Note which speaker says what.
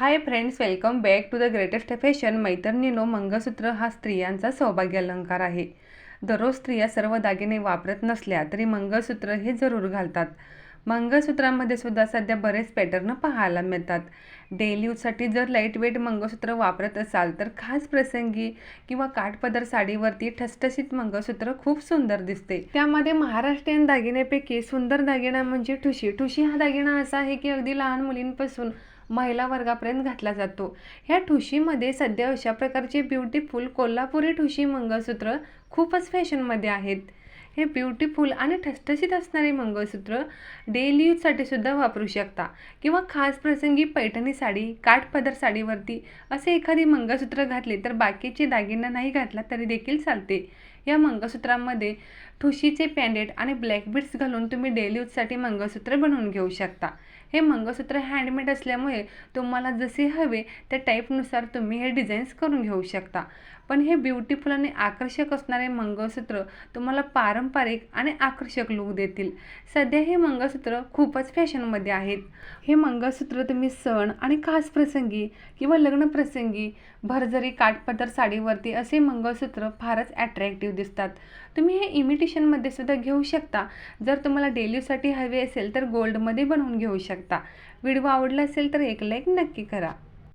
Speaker 1: Hi friends welcome back to the greatest fashion मैत्रिणीनो मंगळसूत्र हा स्त्रियांचा सौभाग्य अलंकार आहे. दररोज स्त्रिया सर्व दागिने वापरत नसल्या तरी मंगळसूत्र हे जरूर घालतात. मंगळसूत्रामध्ये सुद्धा सध्या बरेच पॅटर्न पाहायला मिळतात. डेली यूजसाठी जर लाइट वेट मंगळसूत्र वापरत असाल तर खास प्रसंगी किंवा काठपदर साडीवरती ठसठशीत मंगळसूत्र खूप सुंदर दिसते. त्यामध्ये महाराष्ट्रीयन दागिन्यापैकी सुंदर दागिना म्हणजे ठुशी. ठुशी हा दागिना असा आहे की अगदी लहान मुलींपासून महिला वर्गापर्यंत घातला जातो. ह्या ठुशीमध्ये सध्या अशा प्रकारचे ब्युटीफुल कोल्हापुरी ठुशी मंगळसूत्र खूपच फॅशनमध्ये आहेत. हे ब्युटिफुल आणि ठसठशीत असणारे मंगळसूत्र डेली यूजसाठी सुद्धा वापरू शकता. किंवा खास प्रसंगी पैठणी साडी काठपदर साडीवरती असे एखादी मंगळसूत्र घातले तर बाकीचे दागिना नाही घातला तरी देखील चालते. या मंगळसूत्रामध्ये ठुशीचे पॅन्डेट आणि ब्लॅक बीड्स घालून तुम्ही डेली यूजसाठी मंगळसूत्र बनवून घेऊ शकता. हे मंगळसूत्र हँडमेड असल्यामुळे तुम्हाला जसे हवे त्या टाईपनुसार तुम्ही हे डिझाईन्स करून घेऊ शकता. पण हे ब्युटिफुल आणि आकर्षक असणारे मंगळसूत्र तुम्हाला पारंपरिक आणि आकर्षक लुक देतील. सध्या हे मंगळसूत्र खूपच फॅशनमध्ये आहेत. हे मंगळसूत्र तुम्ही सण आणि खास प्रसंगी किंवा लग्न प्रसंगी भरजरी काठपदर साडीवरती असे मंगळसूत्र फारच ॲट्रॅक्टिव्ह दिसतात. तुम्ही हे इमिटेशनमध्ये सुद्धा घेऊ शकता. जर तुम्हाला डेलीसाठी हवे असेल तर गोल्डमध्ये बनवून घेऊ शकता. व्हिडिओ आवडला असेल तर एक लाईक नक्की करा.